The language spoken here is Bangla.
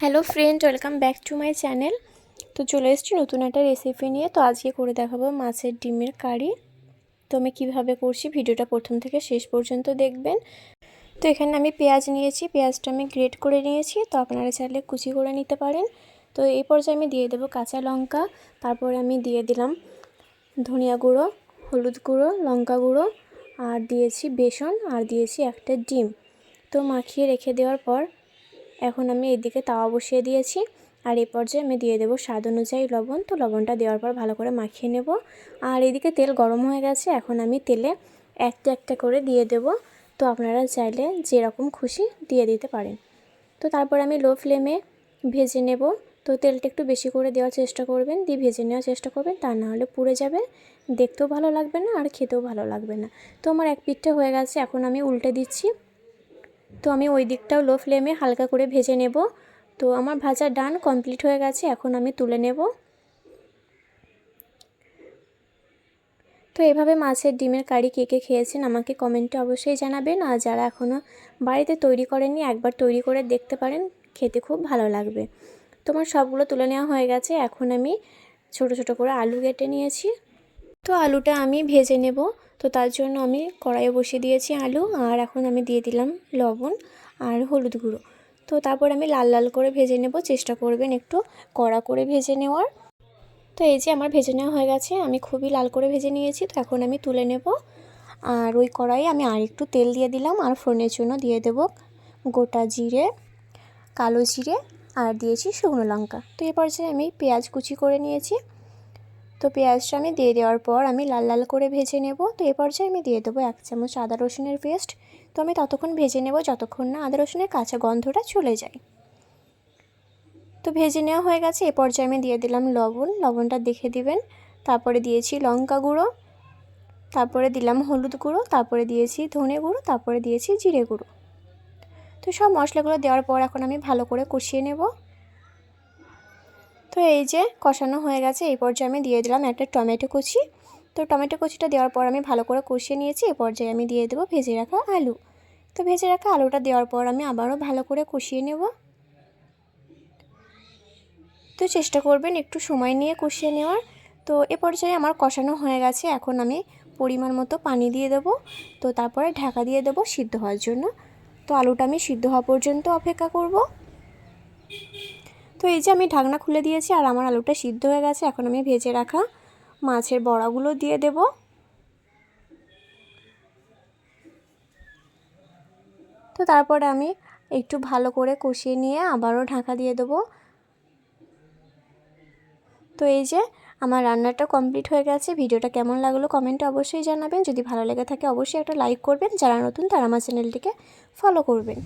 Hello friend, welcome back to my channel. তো চলে এসেছি নতুন একটা রেসিপি নিয়ে। তো আজকে করে দেখাবো মাছের ডিমের কারি। তো আমি কীভাবে করছি ভিডিওটা প্রথম থেকে শেষ পর্যন্ত দেখবেন। তো এখানে আমি পেঁয়াজ নিয়েছি, পেঁয়াজটা আমি গ্রেট করে নিয়েছি। তো আপনারা চাইলে কুচি করে নিতে পারেন। তো এই পর্যায়ে আমি দিয়ে দেবো কাঁচা লঙ্কা। তারপরে আমি দিয়ে দিলাম ধনিয়া গুঁড়ো, হলুদ গুঁড়ো, লঙ্কা গুঁড়ো আর দিয়েছি বেসন আর দিয়েছি একটা ডিম। তো মাখিয়ে রেখে দেওয়ার পর এখন আমি এদিকে তাওয়া বসিয়ে দিয়েছি। আর এই পর্যায়ে আমি দিয়ে দেবো স্বাদ অনুযায়ী লবণ। তো লবণটা দেওয়ার পর ভালো করে মাখিয়ে নেব। আর এদিকে তেল গরম হয়ে গেছে। এখন আমি তেলে একটা একটা করে দিয়ে দেব। তো আপনারা চাইলে যেরকম খুশি দিয়ে দিতে পারেন। তো তারপর আমি লো ফ্লেমে ভেজে নেব। তো তেলটা একটু বেশি করে দেওয়ার চেষ্টা করবেন। দিয়ে ভেজে নেওয়ার চেষ্টা করবেন। তা না হলে পুড়ে যাবে। দেখতেও ভালো লাগবে না আর খেতেও ভালো লাগবে না। তো আমার এক পিঠটা হয়ে গেছে। এখন আমি উল্টে দিচ্ছি। তো আমি ওই দিকটাও লো ফ্লেমে হালকা করে ভেজে নেব। তো আমার ভাজা ডান কমপ্লিট হয়ে গেছে, এখন আমি তুলে নেব। তো এভাবে মাছের ডিমের কারি কে কে খেয়েছেন আমাকে কমেন্টে অবশ্যই জানাবেন। আর যারা এখনও বাড়িতে তৈরি করেননি, একবার তৈরি করে দেখতে পারেন, খেতে খুব ভালো লাগবে। তোমার সবগুলো তুলে নেওয়া হয়ে গেছে, এখন আমি ছোট ছোট করে আলু কেটে নিয়েছি। তো আলুটা আমি ভেজে নেব। তো তার জন্য আমি কড়াইয়ে বসিয়ে দিয়েছি আলু, আর এখন আমি দিয়ে দিলাম লবণ আর হলুদ গুঁড়ো। তো তারপর আমি লাল লাল করে ভেজে নেব, চেষ্টা করবেন একটু কড়া করে ভেজে নেওয়ার। তো এই যে আমার ভেজে নেওয়া হয়ে গেছে, আমি খুবই লাল করে ভেজে নিয়েছি, তো এখন আমি তুলে নেব। আর ওই কড়াইয়ে আমি আর একটু তেল দিয়ে দিলাম, আর ফোড়নের জন্য দিয়ে দেব গোটা জিরে, কালো জিরে, আর দিয়েছি শুকনো লঙ্কা। তো এই পর্যায়ে আমি পেঁয়াজ কুচি করে নিয়েছি। তো পেঁয়াজটা আমি দিয়ে দেওয়ার পর আমি লাল লাল করে ভেজে নেব। তো এ পর্যায়ে আমি দিয়ে দেবো এক চামচ আদা রসুনের পেস্ট। তো আমি ততক্ষণ ভেজে নেব যতক্ষণ না আদা রসুনের কাঁচা গন্ধটা চলে যায়। তো ভেজে নেওয়া হয়ে গেছে। এ পর্যায়ে আমি দিয়ে দিলাম লবণ। লবণটা দেখে দিবেন। তারপরে দিয়েছি লঙ্কা গুঁড়ো। তারপরে দিলাম হলুদ গুঁড়ো। তারপরে দিয়েছি ধনে গুঁড়ো। তারপরে দিয়েছি জিরে গুঁড়ো। তো সব মশলাগুলো দেওয়ার পর এখন আমি ভালো করে কষিয়ে নেব। তো এই যে কষানো হয়ে গেছে, এই পর্যায়ে আমি দিয়ে দিলাম একটা টমেটো কুচি। তো টমেটো কুচিটা দেওয়ার পর আমি ভালো করে কষিয়ে নিয়েছি এই পর্যায়ে আমি দিয়ে দেবো ভেজে রাখা আলু। তো ভেজে রাখা আলুটা দেওয়ার পর আমি আবারও ভালো করে কষিয়ে নেব। তো চেষ্টা করবেন একটু সময় নিয়ে কষিয়ে নেওয়ার। তো এ পর্যায়ে আমার কষানো হয়ে গেছে, এখন আমি পরিমাণ মতো পানি দিয়ে দেবো। তো তারপরে ঢাকা দিয়ে দেবো সিদ্ধ হওয়ার জন্য। তো আলুটা আমি সিদ্ধ হওয়া পর্যন্ত অপেক্ষা করব। তো এই যে আমি ঢাকনা খুলে দিয়েছি আর আমার আলুটা সিদ্ধ হয়ে গেছে, এখন আমি ভেজে রাখা মাছের বড়াগুলো দিয়ে দেব। তো তারপরে আমি একটু ভালো করে কষিয়ে নিয়ে আবারও ঢাকা দিয়ে দেবো। তো এই যে আমার রান্নাটা কমপ্লিট হয়ে গেছে, ভিডিওটা কেমন লাগল কমেন্টে অবশ্যই জানাবেন, যদি ভালো লেগে থাকে অবশ্যই একটা লাইক করবেন, যারা নতুন তারা আমার চ্যানেলটিকে ফলো করবেন।